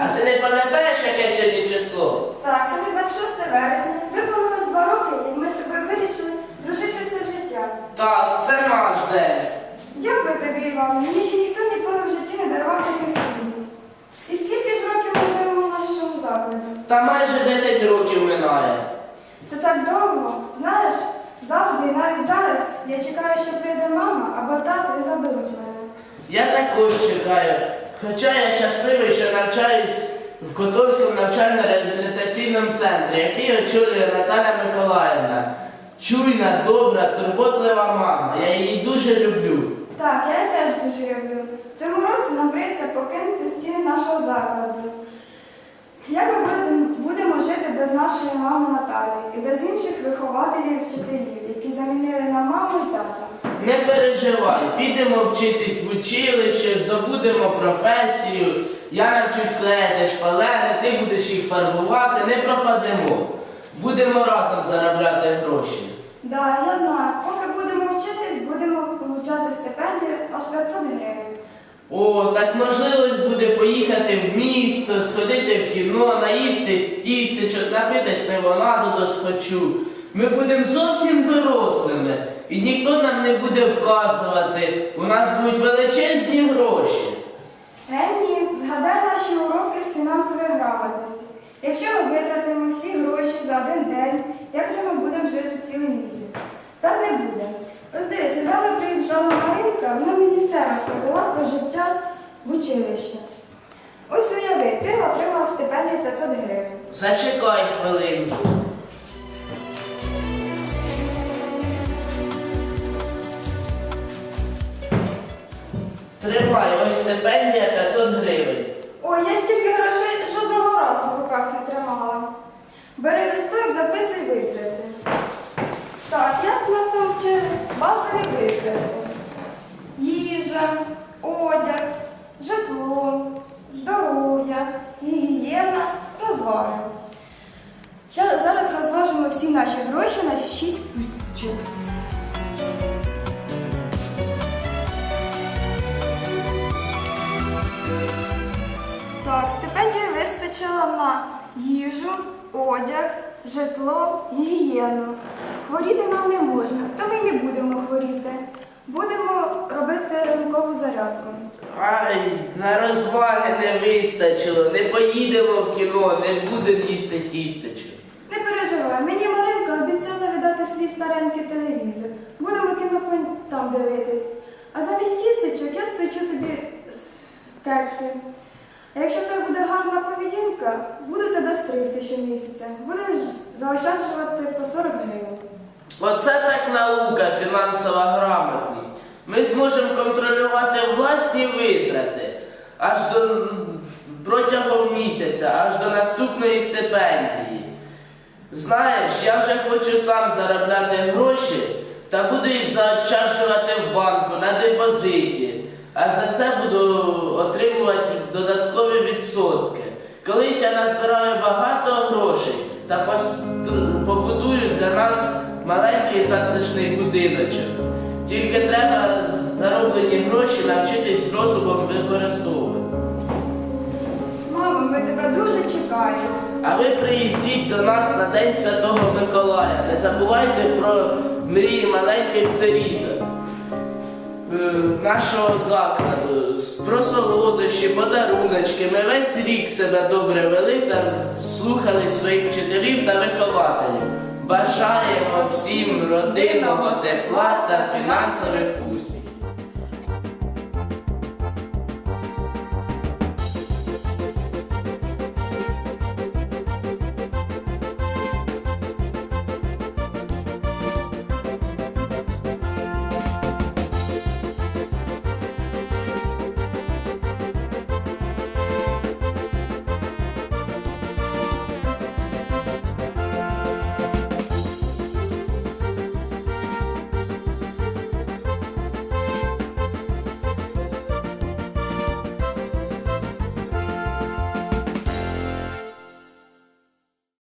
А ти не пам'ятаєш, яке сьогодні число? Так, сьогодні 26 вересня. Виповнилось два роки, і ми з тобою вирішили дружити все життя. Так, це наш день. Дякую тобі, Іван. Мені ще ніхто ніколи в житті не дарував таких квітів. І скільки ж років ми живемо в нашому закладі? Та майже 10 років минає. Це так довго. Знаєш, завжди, і навіть зараз, я чекаю, що прийде мама або тато і заберуть мене. Я також чекаю. Хоча я щасливий, що навчаюсь в Котовському навчально-реабілітаційному центрі, який очолює Наталя Миколаївна. Чуйна, добра, турботлива мама. Я її дуже люблю. Так, я її теж дуже люблю. В цьому році нам прийдеться покинути стіни нашого закладу. Як ми будемо, жити без нашої мами Наталі і без інших вихователів і вчителів, які замінили нам маму і тата? Не переживай, підемо вчитись в училище, здобудемо професію. Я навчусь клеїти шпалери, ти будеш їх фарбувати, не пропадемо. Будемо разом заробляти гроші. Да, я знаю. Поки будемо вчитись, будемо отримати стипендію аж 500 гривень. О, так можливість буде поїхати в місто, сходити в кіно, наїстись тістечок, напитись лимонаду до схочу. Ми будемо зовсім дорослими, і ніхто нам не буде вказувати. У нас будуть величезні гроші. Е, ні, згадай наші уроки з фінансової грамотності. Якщо ми витратимо всі гроші за один день, як же ми будемо жити цілий місяць? Так не буде. Ось дивись, недавно приїжджала Маринка, вона мені все розповіла про життя в училищі. Ось уяви, ти отримав стипендію 500 гривень. Зачекай хвилинку. Тримай, ось стипендія 500 гривень. Ой, я стільки грошей жодного разу в руках не тримала. Бери листок, записуй витрати. Так, як нас там вчили? Базові витрати. Їжа, одяг, житло, здоров'я, гігієна, розваги. Зараз розложимо всі наші гроші на 6 кусточок. Стипендії вистачило на їжу, одяг, житло, гігієну. Хворіти нам не можна, то ми й не будемо хворіти. Будемо робити ранкову зарядку. Ай, на розваги не вистачило, не поїдемо в кіно, не будемо їсти тістечок. Не переживай, мені Маринка обіцяла віддати свій старенький телевізор. Будемо кіно там дивитись. А замість тістечок я спечу тобі кекси. А якщо в тебе буде гарна поведінка, буду тебе стригти щомісяця. Будеш заощаджувати по 40 гривень. Оце так наука, фінансова грамотність. Ми зможемо контролювати власні витрати аж до протягом місяця, аж до наступної стипендії. Знаєш, я вже хочу сам заробляти гроші та буду їх заощаджувати в банку на депозиті. А за це буду отримувати додаткові відсотки. Колись я назбираю багато грошей та побудую для нас маленький затишний будиночок. Тільки треба зароблені гроші навчитись розумом використовувати. Мамо, ми тебе дуже чекаємо. А ви приїздіть до нас на День Святого Миколая. Не забувайте про мрії маленьких сиріток е, нашого закладу. З- Про солодощі, подаруночки. Ми весь рік себе добре вели та слухали своїх вчителів та вихователів. Бажаємо всім родинного тепла та фінансових успіхів.